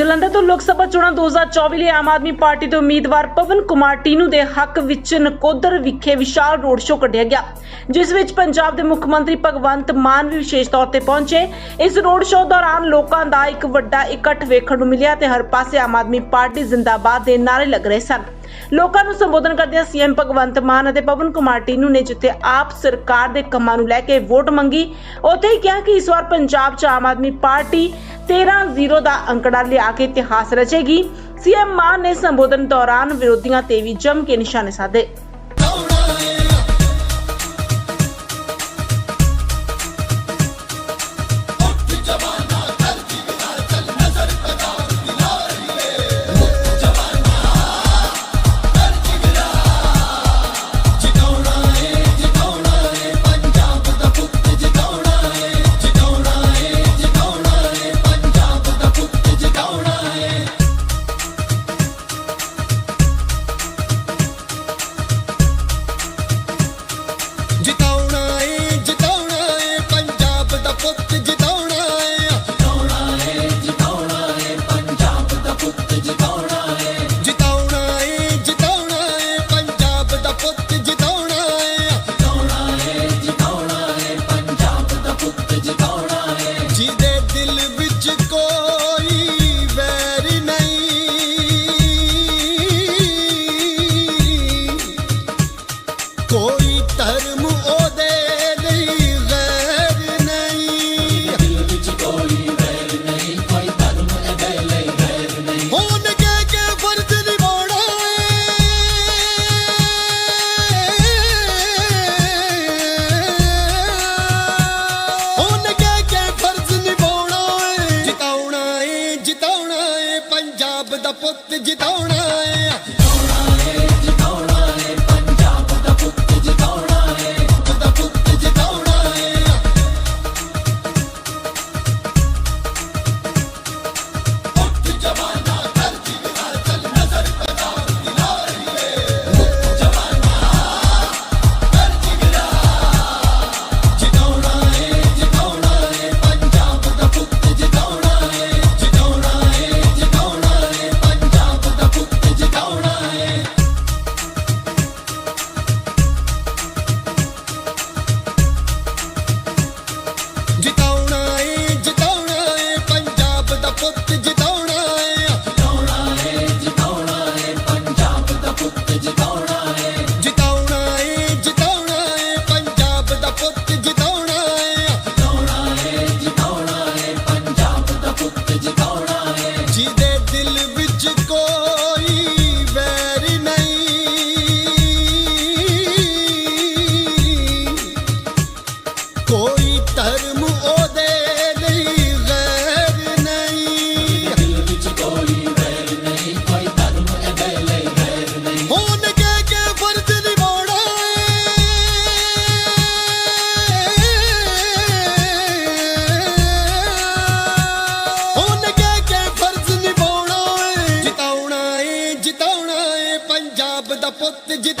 ਜਲੰਧਰ ਤੋਂ ਲੋਕ ਸਭਾ ਚੋਣਾਂ 2024 ਲਈ ਆਮ ਆਦਮੀ ਪਾਰਟੀ ਦੇ ਉਮੀਦਵਾਰ ਪਵਨ ਕੁਮਾਰ ਟੀਨੂ ਦੇ ਹੱਕ ਵਿੱਚ ਨਕੋਦਰ ਵਿਖੇ ਵਿਸ਼ਾਲ ਰੋਡ ਸ਼ੋਅ ਕੱਢਿਆ ਗਿਆ, ਜਿਸ ਵਿੱਚ ਪੰਜਾਬ ਦੇ ਮੁੱਖ ਮੰਤਰੀ ਭਗਵੰਤ ਮਾਨ ਵੀ ਵਿਸ਼ੇਸ਼ ਤੌਰ ਤੇ ਪਹੁੰਚੇ। ਇਸ ਰੋਡ ਸ਼ੋਅ ਦੌਰਾਨ ਲੋਕਾਂ ਦਾ ਇੱਕ ਵੱਡਾ ਇਕੱਠ ਵੇਖਣ ਨੂੰ ਮਿਲਿਆ ਤੇ ਹਰ ਪਾਸੇ ਆਮ ਆਦਮੀ ਪਾਰਟੀ ਜ਼ਿੰਦਾਬਾਦ ਦੇ ਨਾਰੇ ਲੱਗ ਰਹੇ ਸਨ। ਲੋਕਾਂ ਨੂੰ ਸੰਬੋਧਨ ਕਰਦਿਆਂ ਸੀਐਮ ਭਗਵੰਤ ਮਾਨ ਅਤੇ ਪਵਨ ਕੁਮਾਰ ਟੀਨੂ ਨੇ ਜਿੱਥੇ ਆਪ ਸਰਕਾਰ ਦੇ ਕੰਮਾਂ ਨੂੰ ਲੈ ਕੇ ਵੋਟ ਮੰਗੀ, ਉੱਥੇ ਹੀ ਕਿਹਾ ਕਿ ਇਸ ਵਾਰ ਪੰਜਾਬ 'ਚ ਆਮ ਆਦਮੀ ਪਾਰਟੀ 13-0 ਦਾ ਅੰਕੜਾ ਲਿਆ ਕੇ ਇਤਿਹਾਸ ਰਚੇਗੀ। ਸੀਐਮ ਮਾਨ ਨੇ ਸੰਬੋਧਨ ਦੌਰਾਨ ਵਿਰੋਧੀਆਂ ਤੇ ਵੀ ਜੰਮ ਕੇ ਨਿਸ਼ਾਨੇ ਸਾਧੇ।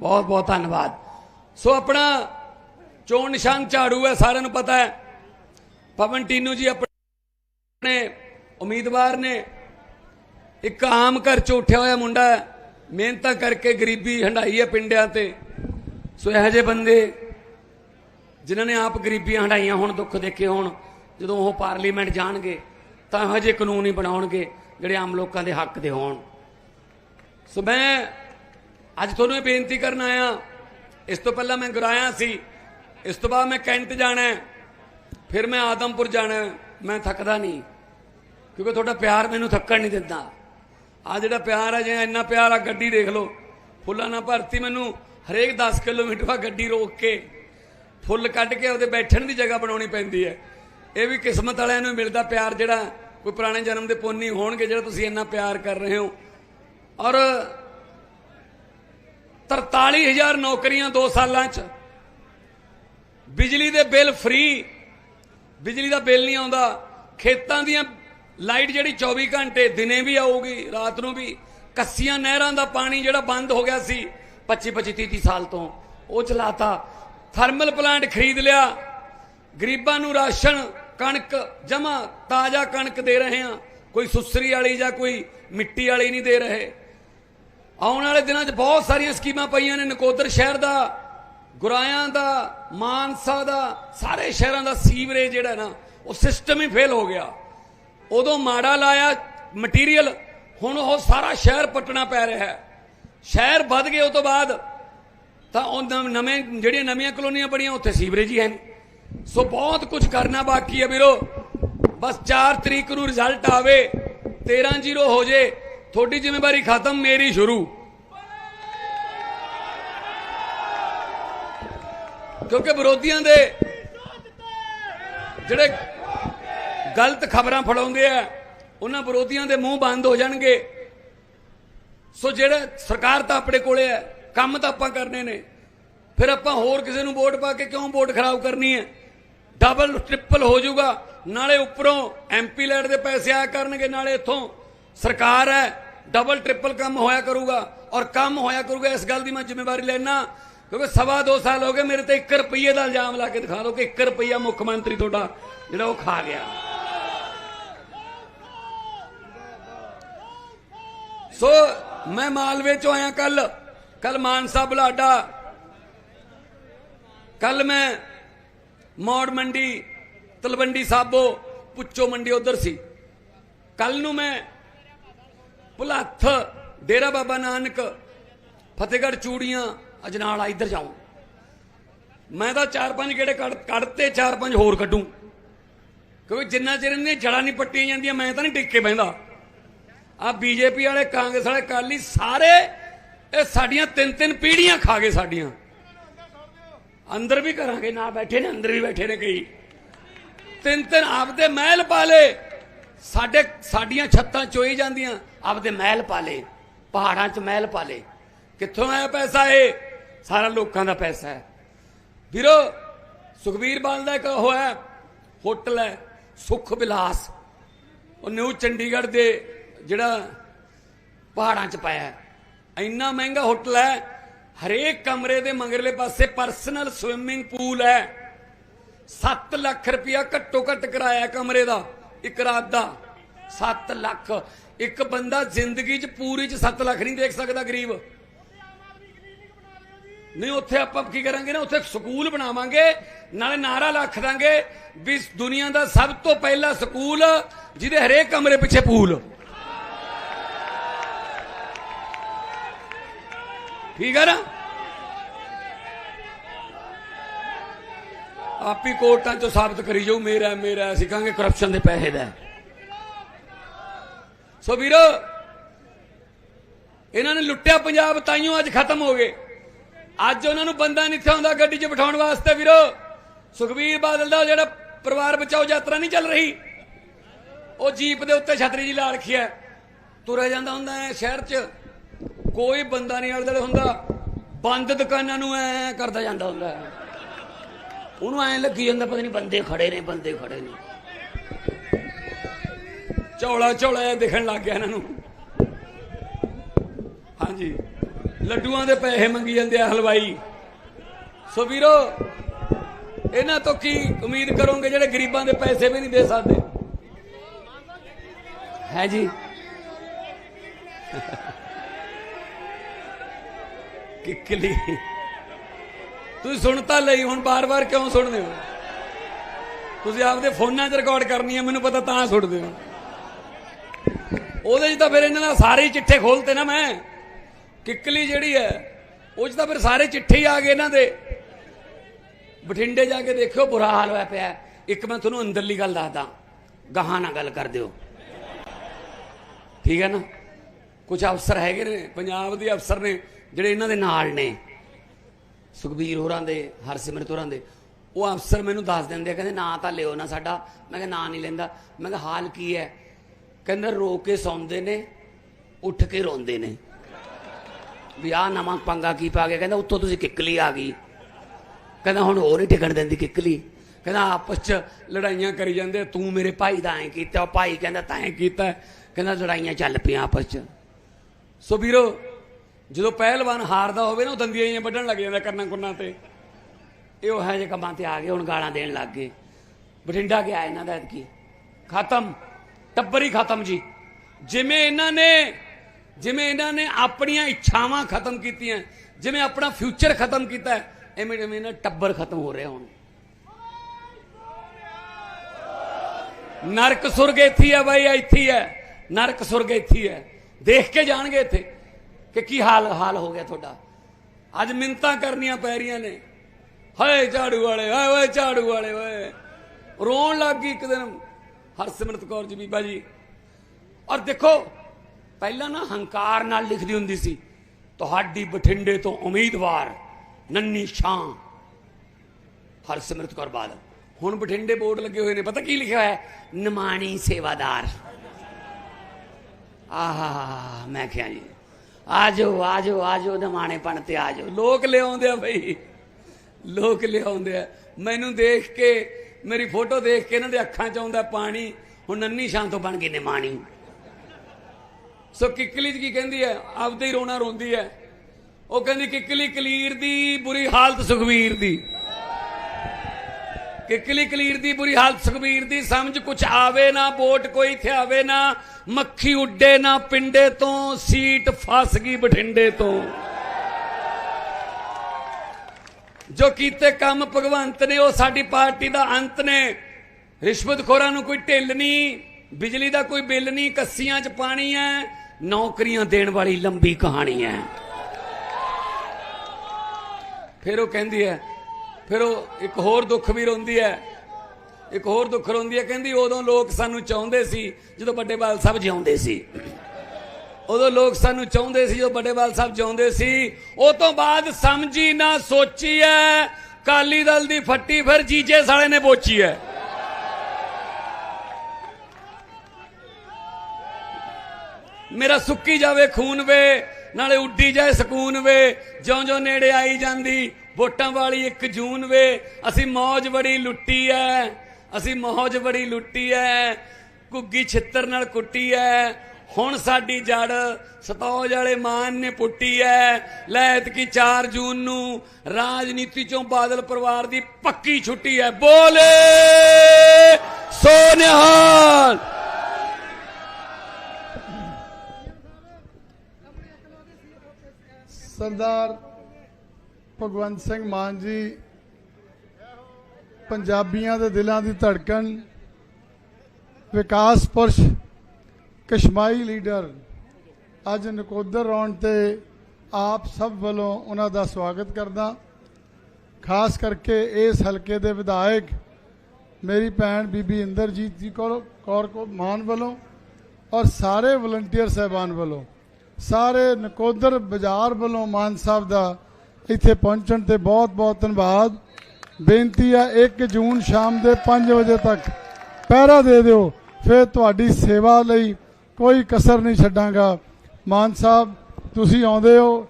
ਬਹੁਤ ਬਹੁਤ ਧੰਨਵਾਦ। ਸੋ ਆਪਣਾ ਚੋਣ ਨਿਸ਼ਾਨ ਝਾੜੂ ਹੈ, ਸਾਰਿਆਂ ਨੂੰ ਪਤਾ ਹੈ। ਪਵਨ ਟੀਨੂ ਜੀ ਆਪਣੇ ਉਮੀਦਵਾਰ ਨੇ ਇੱਕ ਆਮ ਘਰ ਚ ਉੱਠਿਆ ਹੋਇਆ ਮੁੰਡਾ ਮਿਹਨਤਾਂ ਕਰਕੇ ਗਰੀਬੀ ਹੰਡਾਈ ਹੈ ਪਿੰਡਿਆਂ ਤੇ। ਸੋ ਇਹੋ ਜਿਹੇ ਬੰਦੇ ਜਿਨ੍ਹਾਂ ਨੇ ਆਪ ਗਰੀਬੀਆਂ ਹੰਡਾਈਆਂ ਹੁਣ, ਦੁੱਖ ਦੇਖੇ ਹੋਣ, ਜਦੋਂ ਉਹ ਪਾਰਲੀਮੈਂਟ ਜਾਣਗੇ, ਤਾਂ ਇਹੋ ਜਿਹੇ ਕਾਨੂੰਨ ਹੀ ਬਣਾਉਣਗੇ ਜਿਹੜੇ ਆਮ ਲੋਕਾਂ ਦੇ ਹੱਕ ਦੇ ਹੋਣ। ਸੋ ਮੈਂ ਅੱਜ ਤੁਹਾਨੂੰ ਇਹ ਬੇਨਤੀ ਕਰਨ ਆਇਆ ਇਸ ਤੋਂ ਪਹਿਲਾਂ ਮੈਂ ਗੁਰਾਇਆ ਸੀ। ਇਸ ਤੋਂ ਬਾਅਦ ਮੈਂ ਕੈਂਟ ਜਾਣਾ ਫਿਰ ਮੈਂ ਆਦਮਪੁਰ ਜਾਣਾ ਮੈਂ ਥੱਕਦਾ ਨਹੀਂ। ਕਿਉਂਕਿ ਤੁਹਾਡਾ ਪਿਆਰ ਮੈਨੂੰ ਥੱਕਣ ਨਹੀਂ ਦਿੰਦਾ। ਆ ਜਿਹੜਾ ਪਿਆਰ ਹੈ ਜੇ ਇੰਨਾ ਪਿਆਰ ਆ, ਗੱਡੀ ਦੇਖ ਲਓ। ਫੁੱਲਾਂ ਨਾਲ ਭਰਤੀ ਮੈਨੂੰ ਹਰੇਕ 10 ਕਿਲੋਮੀਟਰ ਬਾਅਦ ਗੱਡੀ ਰੋਕ ਕੇ। ਫੁੱਲ ਕੱਢ ਕੇ ਉਹਦੇ ਬੈਠਣ ਦੀ ਜਗ੍ਹਾ ਬਣਾਉਣੀ ਪੈਂਦੀ ਹੈ। ਇਹ ਵੀ ਕਿਸਮਤ ਵਾਲਿਆਂ ਨੂੰ ਮਿਲਦਾ ਪਿਆਰ ਜਿਹੜਾ। ਕੋਈ ਪੁਰਾਣੇ ਜਨਮ ਦੇ ਪੁੰਨ ਹੋਣਗੇ ਜਿਹੜਾ ਤੁਸੀਂ ਇੰਨਾ ਪਿਆਰ ਕਰ ਰਹੇ ਹੋ। ਔਰ 43000 ਨੌਕਰੀਆਂ 2 ਸਾਲਾਂ 'ਚ। ਬਿਜਲੀ ਦੇ ਬਿੱਲ ਫ੍ਰੀ। ਬਿਜਲੀ ਦਾ ਬਿੱਲ ਨਹੀਂ ਆਉਂਦਾ। ਖੇਤਾਂ ਦੀਆਂ ਲਾਈਟ ਜਿਹੜੀ 24 ਘੰਟੇ ਦਿਨੇ ਵੀ ਆਊਗੀ, ਰਾਤ ਨੂੰ ਵੀ। ਕੱਸੀਆਂ ਨਹਿਰਾਂ ਦਾ ਪਾਣੀ ਜਿਹੜਾ ਬੰਦ ਹੋ ਗਿਆ ਸੀ 25 25 30 ਸਾਲ ਤੋਂ, ਉਹ ਚਲਾਤਾ। ਥਰਮਲ ਪਲਾਂਟ ਖਰੀਦ ਲਿਆ। ਗਰੀਬਾਂ ਨੂੰ ਰਾਸ਼ਨ, ਕਣਕ ਜਮਾ ਤਾਜ਼ਾ ਕਣਕ ਦੇ ਰਹੇ ਆ ਕੋਈ ਸੁਸਰੀ ਵਾਲੀ ਜਾਂ ਕੋਈ ਮਿੱਟੀ ਵਾਲੀ ਨਹੀਂ ਦੇ ਰਹੇ। ਆਉਣ ਵਾਲੇ ਦਿਨਾਂ 'ਚ ਬਹੁਤ ਸਾਰੀਆਂ ਸਕੀਮਾਂ ਪਈਆਂ ਨੇ, ਨਕੋਦਰ ਸ਼ਹਿਰ ਦਾ, ਗੁਰਾਇਆਂ ਦਾ, ਮਾਨਸਾ ਦਾ, ਸਾਰੇ ਸ਼ਹਿਰਾਂ ਦਾ ਸੀਵਰੇਜ ਜਿਹੜਾ ਨਾ, ਉਹ ਸਿਸਟਮ ਹੀ ਫੇਲ ਹੋ ਗਿਆ। ਉਦੋਂ ਮਾੜਾ ਲਾਇਆ ਮਟੀਰੀਅਲ ਹੁਣ ਉਹ ਸਾਰਾ ਸ਼ਹਿਰ ਪੱਟਣਾ ਪੈ ਰਿਹਾ ਹੈ। ਸ਼ਹਿਰ ਵੱਧ ਗਏ ਉਹ ਤੋਂ ਬਾਅਦ, ਤਾਂ ਉਹ ਨਵੇਂ, ਜਿਹੜੀਆਂ ਨਵੀਆਂ ਕਲੋਨੀਆਂ ਬੜੀਆਂ ਉੱਥੇ ਸੀਵਰੇਜ ਹੀ ਹੈ ਸੋ ਬਹੁਤ ਕੁਝ ਕਰਨਾ ਬਾਕੀ ਹੈ ਵੀਰੋ। ਬਸ 4 ਤਰੀਕ ਨੂੰ ਰਿਜ਼ਲਟ ਆਵੇ 13 ਜ਼ੀਰੋ ਹੋ ਜੇ ਤੁਹਾਡੀ ਜ਼ਿੰਮੇਵਾਰੀ ਖਤਮ, ਮੇਰੀ ਸ਼ੁਰੂ। ਕਿਉਂਕਿ ਵਿਰੋਧੀਆਂ ਦੇ ਜਿਹੜੇ ਗਲਤ ਖਬਰਾਂ ਫੜਾਉਂਦੇ ਆ, ਉਹਨਾਂ ਵਿਰੋਧੀਆਂ ਦੇ ਮੂੰਹ ਬੰਦ ਹੋ ਜਾਣਗੇ। ਸੋ ਜਿਹੜੇ ਸਰਕਾਰ ਤਾਂ ਆਪਣੇ ਕੋਲੇ ਹੈ, ਕੰਮ ਤਾਂ ਆਪਾਂ ਕਰਨੇ ਨੇ। ਫਿਰ ਆਪਾਂ ਹੋਰ ਕਿਸੇ ਨੂੰ ਵੋਟ ਪਾ ਕੇ ਕਿਉਂ ਵੋਟ ਖਰਾਬ ਕਰਨੀ ਹੈ? ਡਬਲ ਟ੍ਰਿਪਲ ਹੋ ਜਾਊਗਾ। ਨਾਲੇ ਉੱਪਰੋਂ ਐਮਪੀ ਲੈਟ ਦੇ ਪੈਸੇ ਆਇਆ ਕਰਨਗੇ, ਨਾਲੇ ਇੱਥੋਂ ਸਰਕਾਰ ਹੈ ਡਬਲ ਟ੍ਰਿਪਲ ਕੰਮ ਹੋਇਆ ਕਰੂਗਾ। ਔਰ ਕੰਮ ਹੋਇਆ ਕਰੂਗਾ, ਇਸ ਗੱਲ ਦੀ ਮੈਂ ਜ਼ਿੰਮੇਵਾਰੀ ਲੈਣਾ ਕਿਉਂਕਿ ਸਵਾ ਦੋ ਸਾਲ ਹੋ ਗਏ, ਮੇਰੇ ਤੇ 1 ਰੁਪਏ ਦਾ ਇਲਜ਼ਾਮ ਲਾ ਕੇ ਦਿਖਾ ਦਿਓ ਕਿ 1 ਰੁਪਈਆ ਮੁੱਖ ਮੰਤਰੀ ਤੁਹਾਡਾ ਜਿਹੜਾ ਉਹ ਖਾ ਗਿਆ। ਸੋ ਮੈਂ ਮਾਲਵੇ ਚੋਂ ਆਇਆ ਕੱਲ ਕੱਲ ਮਾਨਸਾ, ਬਲਾਡਾ। ਕੱਲ ਮੈਂ ਮੌੜ ਮੰਡੀ, ਤਲਵੰਡੀ ਸਾਬੋ ਪੁੱਚੋ ਮੰਡੀ ਉਧਰ ਸੀ। ਕੱਲ ਨੂੰ ਮੈਂ ਭੁਲੱਥ ਡੇਰਾ ਬਾਬਾ ਨਾਨਕ, ਫਤਿਹਗੜ੍ਹ ਚੂੜੀਆਂ, ਅਜਨਾਲਾ, ਇੱਧਰ ਜਾਉਂ ਮੈਂ ਤਾਂ ਚਾਰ ਪੰਜ ਗੇੜੇ ਕੱਢ, ਕੱਢਤੇ, ਚਾਰ ਪੰਜ ਹੋਰ ਕੱਢੂ। ਕਿਉਂਕਿ ਜਿੰਨਾ ਚਿਰ ਇਹਨੇ ਜੜਾਂ ਨਹੀਂ ਪੱਟੀਆਂ ਜਾਂਦੀਆਂ, ਮੈਂ ਤਾਂ ਨਹੀਂ ਟਿਕ ਕੇ ਬਹਿੰਦਾ। ਆ ਬੀਜੇਪੀ ਵਾਲੇ, ਕਾਂਗਰਸ ਵਾਲੇ ਕਾਲੀ ਸਾਰੇ ਇਹ ਸਾਡੀਆਂ ਤਿੰਨ ਤਿੰਨ ਪੀੜੀਆਂ ਖਾ ਗਏ ਸਾਡੀਆਂ। ਅੰਦਰ ਵੀ ਕਰਾਂਗੇ, ਨਾ ਬੈਠੇ ਨੇ, ਅੰਦਰ ਵੀ ਬੈਠੇ ਨੇ ਕਈ। ਤਿੰਨ ਤਿੰਨ ਆਪਦੇ ਮਹਿਲ ਪਾਲੇ ਸਾਡੇ, ਸਾਡੀਆਂ ਛੱਤਾਂ ਚੋਈ ਜਾਂਦੀਆਂ। ਆਪਦੇ ਮਹਿਲ ਪਾਲੇ, ਪਹਾੜਾਂ 'ਚ ਮਹਿਲ ਪਾਲੇ। ਕਿੱਥੋਂ ਆਇਆ ਪੈਸਾ ਇਹ? ਸਾਰਾ ਲੋਕਾਂ ਦਾ ਪੈਸਾ ਹੈ। ਵੀਰੋ, ਸੁਖਬੀਰ ਬਾਲ ਦਾ ਇੱਕ ਉਹ ਹੋਟਲ ਹੈ, ਸੁਖ ਵਿਲਾਸ। ਉਹ ਨਿਊ ਚੰਡੀਗੜ੍ਹ ਦੇ ਜਿਹੜਾ ਪਹਾੜਾਂ 'ਚ ਪਾਇਆ ਇੰਨਾ ਮਹਿੰਗਾ ਹੋਟਲ ਹੈ, ਹਰੇਕ ਕਮਰੇ ਦੇ ਮੰਗਰਲੇ ਪਾਸੇ ਪਰਸਨਲ ਸਵਿਮਿੰਗ ਪੂਲ ਹੈ। 7 ਲੱਖ ਰੁਪਇਆ ਘੱਟੋ ਘੱਟ ਕਿਰਾਇਆ ਕਮਰੇ ਦਾ, ਇੱਕ ਰਾਤ ਦਾ। 7 ਲੱਖ ਇੱਕ ਬੰਦਾ ਜ਼ਿੰਦਗੀ 'ਚ ਪੂਰੀ 'ਚ 7 ਲੱਖ ਨਹੀਂ ਦੇਖ ਸਕਦਾ ਗਰੀਬ। ਨਹੀਂ, ਉੱਥੇ ਆਪਾਂ ਕੀ ਕਰਾਂਗੇ ਨਾ? ਉੱਥੇ ਸਕੂਲ ਬਣਾਵਾਂਗੇ, ਨਾਲੇ ਨਾਰਾ ਲੱਖ ਦਾਂਗੇ ਵੀ ਦੁਨੀਆ ਦਾ ਸਭ ਤੋਂ ਪਹਿਲਾ ਸਕੂਲ ਜਿਹਦੇ ਹਰੇਕ ਕਮਰੇ ਪਿੱਛੇ ਪੂਲ। ਠੀਕ ਹੈ ਨਾ? ਆਪੀ ਕੋਰਟਾਂ ਚੋਂ ਸਾਬਤ ਕਰੀ ਜਾਓ ਮੇਰਾ ਮੇਰਾ, ਅਸੀਂ ਕਹਾਂਗੇ ਕਰਪਸ਼ਨ ਦੇ ਪੈਸੇ ਦਾ। ਸੋ ਵੀਰੋ, ਇਹਨਾਂ ਨੇ ਲੁੱਟਿਆ ਪੰਜਾਬ ਤਾਈਓ ਅੱਜ ਖਤਮ ਹੋ ਗਏ। ਅੱਜ ਉਹਨਾਂ ਨੂੰ ਬੰਦਾ ਨਹੀਂ ਆਉਂਦਾ ਗੱਡੀ 'ਚ ਬਿਠਾਉਣ ਵਾਸਤੇ ਵੀਰੋ। ਸੁਖਬੀਰ ਬਾਦਲ ਦਾ ਜਿਹੜਾ ਪਰਿਵਾਰ ਬਚਾਓ ਯਾਤਰਾ ਨਹੀਂ ਚੱਲ ਰਹੀ, ਉਹ ਜੀਪ ਦੇ ਉੱਤੇ ਛਤਰੀ ਜੀ ਲਾ ਰੱਖੀ ਹੈ। ਤੁਰਿਆ ਜਾਂਦਾ ਹੁੰਦਾ ਹੈ ਸ਼ਹਿਰ 'ਚ, ਕੋਈ ਬੰਦਾ ਨਹੀਂ ਆਲੇ ਹੁੰਦਾ। ਬੰਦ ਦੁਕਾਨਾਂ ਨੂੰ ਐ ਕਰਦਾ ਜਾਂਦਾ ਹੁੰਦਾ। ਉਹਨੂੰ ਐ ਲੱਗੀ ਜਾਂਦਾ, ਪਤਾ ਨਹੀਂ ਬੰਦੇ ਖੜੇ ਨੇ, ਬੰਦੇ ਖੜੇ ਨੇ। ਚੌਲਾ ਚੌਲਾ ਦਿਖਣ ਲੱਗ ਗਿਆ ਇਹਨਾਂ ਨੂੰ। ਹਾਂਜੀ। ਲੱਡੂਆਂ ਦੇ ਪੈਸੇ ਮੰਗੀ ਜਾਂਦੇ ਆ ਹਲਵਾਈ। ਸੋ ਵੀਰੋ, ਇਹਨਾਂ ਤੋਂ ਕੀ ਉਮੀਦ ਕਰੋਗੇ ਜਿਹੜੇ ਗਰੀਬਾਂ ਦੇ ਪੈਸੇ ਵੀ ਨਹੀਂ ਦੇ ਸਕਦੇ? ਹੈ ਜੀ। ਕਿੱਕਲੀ। ਤੁਸੀਂ ਸੁਣ ਤਾਂ ਲਈ, ਹੁਣ ਬਾਰ-ਬਾਰ ਕਿਉਂ ਸੁਣਦੇ ਹੋ? ਤੁਸੀਂ ਆਪਦੇ ਫੋਨਾਂ 'ਚ ਰਿਕਾਰਡ ਕਰਨੀ ਹੈ ਮੈਨੂੰ ਪਤਾ ਤਾਂ ਸੁਣਦੇ ਹੋ। ਉਹਦੇ 'ਚ ਤਾਂ ਫਿਰ ਇਹਨਾਂ ਦਾ ਸਾਰੇ ਹੀ ਚਿੱਠੇ ਖੋਲਤੇ ਨਾ ਮੈਂ। ਕਿੱਕਲੀ ਜਿਹੜੀ ਹੈ, ਉਹ 'ਚ ਤਾਂ ਫਿਰ ਸਾਰੇ ਚਿੱਠੇ ਹੀ ਆ ਗਏ ਇਹਨਾਂ ਦੇ। ਬਠਿੰਡੇ ਜਾ ਕੇ ਦੇਖਿਓ, ਬੁਰਾ ਹਾਲ ਹੋਇਆ ਪਿਆ। ਇੱਕ ਮੈਂ ਤੁਹਾਨੂੰ ਅੰਦਰਲੀ ਗੱਲ ਦੱਸਦਾ। ਗਾਹਾਂ ਨਾਲ ਗੱਲ ਕਰ ਦਿਓ। ਠੀਕ ਹੈ ਨਾ? ਕੁਝ ਅਫਸਰ ਹੈਗੇ ਨੇ, ਪੰਜਾਬ ਦੇ ਅਫਸਰ ਨੇ, ਜਿਹੜੇ ਇਹਨਾਂ ਦੇ ਨਾਲ ਨੇ। ਸੁਖਬੀਰ ਹੋਰਾਂ ਦੇ, ਹਰਸਿਮਰਤ ਹੋਰਾਂ ਦੇ। ਉਹ ਅਫਸਰ ਮੈਨੂੰ ਦੱਸ ਦਿੰਦੇ ਆ, ਕਹਿੰਦੇ ਨਾਂ ਤਾਂ ਲਿਓ ਨਾ ਸਾਡਾ। ਮੈਂ ਕਿਹਾ ਨਾਂ ਨਹੀਂ ਲੈਂਦਾ। ਮੈਂ ਕਿਹਾ ਹਾਲ ਕੀ ਹੈ? ਕਹਿੰਦਾ ਰੋ ਕੇ ਸੌਂਦੇ ਨੇ, ਉੱਠ ਕੇ ਰੋਂਦੇ ਨੇ। ਵੀ ਆ ਨਵਾਂ ਪੰਗਾ ਕੀ ਪਾ ਗਿਆ? ਕਹਿੰਦਾ ਉੱਤੋਂ ਤੁਸੀਂ ਕਿੱਕਲੀ ਆ ਗਈ। ਕਹਿੰਦਾ ਹੁਣ ਹੋਰ ਨਹੀਂ ਟਿਕਣ ਦਿੰਦੀ ਕਿੱਕਲੀ। ਕਹਿੰਦਾ ਆਪਸ ਚ ਲੜਾਈਆਂ ਕਰੀ ਜਾਂਦੇ, ਤੂੰ ਮੇਰੇ ਭਾਈ ਦਾ ਐਂ ਕੀਤਾ, ਉਹ ਭਾਈ ਕਹਿੰਦਾ ਤਾਂ ਐਂ ਕੀਤਾ। ਕਹਿੰਦਾ ਲੜਾਈਆਂ ਚੱਲ ਪਈਆਂ ਆਪਸ ਚ। ਸੋ ਵੀਰੋ, ਜਦੋਂ ਪਹਿਲਵਾਨ ਹਾਰਦਾ ਹੋਵੇ ਨਾ, ਉਹ ਦੰਦੀਆਂ ਜਿਹੀਆਂ ਵੱਢਣ ਲੱਗ ਜਾਂਦਾ ਕਰਨਾ ਕੁੰਨਾ ਤੇ। ਇਹ ਉਹ ਹੈ ਜੇ ਕੰਮਾਂ ਤੇ ਆ ਗਏ, ਹੁਣ ਗਾਲਾਂ ਦੇਣ ਲੱਗ ਗਏ। ਬਠਿੰਡਾ ਗਿਆ ਇਹਨਾਂ ਦਾ ਐਤਕੀ। ਖਤਮ। ਟੱਬਰ ਹੀ ਖਤਮ ਜੀ। ਜਿਵੇਂ ਇਹਨਾਂ ਨੇ ਜਿਵੇਂ ਇਹਨਾਂ ਨੇ ਆਪਣੀਆਂ ਇੱਛਾਵਾਂ ਖਤਮ ਕੀਤੀਆਂ ਜਿਵੇਂ ਆਪਣਾ ਫਿਊਚਰ ਖਤਮ ਕੀਤਾ ਹੈ, ਐਵੇਂ ਐਵੇਂ ਇਹਨਾਂ ਟੱਬਰ ਖਤਮ ਹੋ ਰਿਹਾ ਹੁਣ। ਨਰਕ ਸੁਰਗ ਇੱਥੇ ਹੈ ਬਾਈ ਇੱਥੇ ਹੈ ਨਰਕ ਸੁਰਗ ਇੱਥੇ ਹੈ ਦੇਖ ਕੇ ਜਾਣਗੇ ਇੱਥੇ ਕਿ ਕੀ ਹਾਲ ਹਾਲ ਹੋ ਗਿਆ ਤੁਹਾਡਾ। ਅੱਜ ਮਿੰਤਾਂ ਕਰਨੀਆਂ ਪੈ ਰਹੀਆਂ ਨੇ। ਹਾਏ ਝਾੜੂ ਵਾਲੇ ਹਾਏ ਓਏ ਝਾੜੂ ਵਾਲੇ ਓਏ। ਰੋਣ ਲੱਗ ਗਈ ਇੱਕ ਦਿਨ। ਹਰਸਿਮਰਤ ਕੌਰ ਜੀ ਬੀਬਾ ਜੀ। ਔਰ ਦੇਖੋ, ਪਹਿਲਾਂ ਨਾ ਹੰਕਾਰ ਨਾਲ ਲਿਖਦੀ ਹੁੰਦੀ ਸੀ, ਤੁਹਾਡੀ ਬਠਿੰਡੇ ਤੋਂ ਉਮੀਦਵਾਰ ਨੰਨੀ ਸ਼ਾਂ। ਹਰਸਿਮਰਤ ਕੌਰ ਬਾਦਲ। ਹੁਣ ਬਠਿੰਡੇ ਬੋਰਡ ਲੱਗੇ ਹੋਏ ਨੇ, ਪਤਾ ਕੀ ਲਿਖਿਆ ਹੋਇਆ? ਹੈ ਨਿਮਾਣੀ ਸੇਵਾਦਾਰ। ਆਹਾ, ਮੈਂ ਕਿਹਾ ਜੀ, ਆਜੋ ਆਜੋ ਆਜੋ ਨਿਮਾਣੇ ਪਣ ਤੇ ਆਜੋ। ਲੋਕ ਲਿਆਉਂਦੇ ਆ ਬਈ, ਲੋਕ ਲਿਆਉਂਦੇ ਆ। ਮੈਨੂੰ ਦੇਖ ਕੇ ਮੇਰੀ ਫੋਟੋ ਦੇਖ ਕੇ ਇਹਨਾਂ ਦੇ ਅੱਖਾਂ 'ਚ ਆਉਂਦਾ ਪਾਣੀ, ਹੁਣ ਨੰਨੀ ਸ਼ਾਂ ਤੋਂ ਬਣ ਗਈ ਨਿਮਾਣੀ। ਸੋ ਕਿੱਕਲੀ ਜੀ ਕੀ ਕਹਿੰਦੀ ਹੈ? ਆਪਦੇ ਹੀ ਰੋਣਾ ਰੋਂਦੀ ਹੈ। ਉਹ ਕਹਿੰਦੀ, ਕਿੱਕਲੀ ਕਲੀਰ ਦੀ ਬੁਰੀ ਹਾਲਤ ਸੁਖਵੀਰ ਦੀ। ਕਿਕਲੀ ਕਲੀਰ ਦੀ ਬੁਰੀ ਹਾਲਤ ਸੁਖਬੀਰ ਦੀ, ਸਮਝ ਕੁਛ ਆਵੇ ਨਾ ਬੋਟ ਕੋਈ ਆਵੇ ਨਾ, ਮੱਖੀ ਉੱਡੇ ਨਾ ਪਿੰਡੇ ਤੋਂ, ਸੀਟ ਫਸ ਗਈ ਬਠਿੰਡੇ ਤੋਂ। ਜੋ ਕੀਤੇ ਕੰਮ ਭਗਵੰਤ ਨੇ, ਉਹ ਸਾਡੀ ਪਾਰਟੀ ਦਾ ਅੰਤ ਨੇ। ਰਿਸ਼ਵਤਖੋਰਾਂ ਨੂੰ ਕੋਈ ਢਿੱਲ ਨਹੀਂ, ਬਿਜਲੀ ਦਾ ਕੋਈ ਬਿੱਲ ਨਹੀਂ, ਕੱਸੀਆਂ 'ਚ ਪਾਣੀ ਹੈ ਨੌਕਰੀਆਂ ਦੇਣ ਵਾਲੀ ਲੰਬੀ ਕਹਾਣੀ ਹੈ ਫਿਰ ਉਹ ਕਹਿੰਦੀ ਹੈ ਫਿਰ ਉਹ ਇੱਕ ਹੋਰ ਦੁੱਖ ਵੀ ਰੋਂਦੀ ਹੈ ਇੱਕ ਹੋਰ ਦੁੱਖ ਰੋਂਦੀ ਹੈ ਕਹਿੰਦੀ ਉਦੋਂ ਲੋਕ ਸਾਨੂੰ ਚਾਹੁੰਦੇ ਸੀ, ਜਦੋਂ ਵੱਡੇ ਬਾਲ ਸਾਹਿਬ ਜਿਉਂਦੇ ਸੀ। ਉਦੋਂ ਲੋਕ ਸਾਨੂੰ ਚਾਹੁੰਦੇ ਸੀ ਜਦੋਂ ਵੱਡੇ ਸਾਹਿਬ ਚਾਹੁੰਦੇ ਸੀ, ਉਹ ਤੋਂ ਬਾਅਦ ਸਮਝੀ ਨਾ ਸੋਚੀ ਐ ਕਾਲੀ ਦਲ ਦੀ ਫੱਟੀ ਫਿਰ ਜੀਜੇ ਸਾਲੇ ਨੇ ਬੋਚੀ ਐ ਮੇਰਾ ਸੁੱਕੀ ਜਾਵੇ ਖੂਨ ਵੇ, ਨਾਲੇ ਉੱਡੀ ਜਾਏ ਸਕੂਨ ਵੇ, ਜਿਉਂ-ਜਿਉਂ ਨੇੜੇ ਆਈ ਜਾਂਦੀ, ਵੋਟਾਂ ਵਾਲੀ 1 ਜੂਨ ਵੇ, ਅਸੀਂ ਮੌਜ ਬੜੀ ਲੁੱਟੀ ਐ ਅਸੀਂ ਮੌਜ ਬੜੀ ਲੁੱਟੀ ਐ ਘੁੱਗੀ ਛਿੱਤਰ ਨਾਲ ਕੁੱਟੀ ਐ ਹੁਣ ਸਾਡੀ ਜੜ ਸਤੌਜ ਵਾਲੇ ਮਾਨ ਨੇ ਪੁੱਟੀ ਐ। ਲੈਤ ਕੀ 4 ਜੂਨ ਨੂੰ ਰਾਜਨੀਤੀ ਚੋਂ ਬਾਦਲ ਪਰਿਵਾਰ ਦੀ ਪੱਕੀ ਛੁੱਟੀ ਐ। ਬੋਲੇ ਸੋ ਨਿਹਾਲ ਸਰਦਾਰ ਭਗਵੰਤ ਸਿੰਘ ਮਾਨ ਜੀ, ਪੰਜਾਬੀਆਂ ਦੇ ਦਿਲਾਂ ਦੀ ਧੜਕਣ, ਵਿਕਾਸ ਪੁਰਸ਼ ਕਸ਼ਮਾਈ ਲੀਡਰ ਅੱਜ ਨਕੋਦਰ ਆਉਣ ਤੇ ਆਪ ਸਭ ਵੱਲੋਂ ਉਹਨਾਂ ਦਾ ਸਵਾਗਤ ਕਰਦਾ। ਖਾਸ ਕਰਕੇ ਇਸ ਹਲਕੇ ਦੇ ਵਿਧਾਇਕ ਮੇਰੀ ਭੈਣ ਬੀਬੀ ਇੰਦਰਜੀਤ ਜੀ ਕੋਲ ਕੌਰ ਕੋ ਮਾਨ ਵੱਲੋਂ ਔਰ ਸਾਰੇ ਵਲੰਟੀਅਰ ਸਹਿਬਾਨ ਵੱਲੋਂ, ਸਾਰੇ ਨਕੋਦਰ ਬਾਜ਼ਾਰ ਵੱਲੋਂ ਮਾਨ ਸਾਹਿਬ ਦਾ ਇੱਥੇ ਪਹੁੰਚਣ ਤੇ ਬਹੁਤ ਬਹੁਤ ਧੰਨਵਾਦ। ਬੇਨਤੀ ਆ 1 ਜੂਨ ਸ਼ਾਮ ਦੇ 5 ਵਜੇ ਤੱਕ ਪਹਿਰਾ ਦੇ ਦਿਓ, ਫਿਰ ਤੁਹਾਡੀ ਸੇਵਾ ਲਈ ਕੋਈ ਕਸਰ ਨਹੀਂ ਛੱਡਾਂਗਾ। ਮਾਨ ਸਾਹਿਬ, ਤੁਸੀਂ ਆਉਂਦੇ ਹੋ,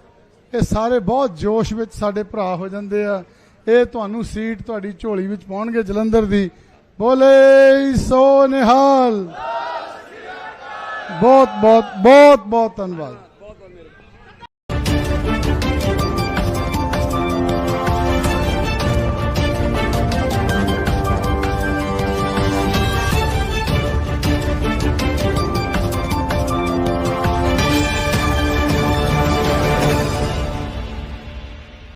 ਇਹ ਸਾਰੇ ਬਹੁਤ ਜੋਸ਼ ਵਿੱਚ ਸਾਡੇ ਭਰਾ ਹੋ ਜਾਂਦੇ ਆ। ਇਹ ਤੁਹਾਨੂੰ ਸੀਟ ਤੁਹਾਡੀ ਝੋਲੀ ਵਿੱਚ ਪਾਉਣਗੇ ਜਲੰਧਰ ਦੀ। ਬੋਲੇ ਸੋ ਨਿਹਾਲ। ਬਹੁਤ ਬਹੁਤ ਬਹੁਤ ਬਹੁਤ ਧੰਨਵਾਦ।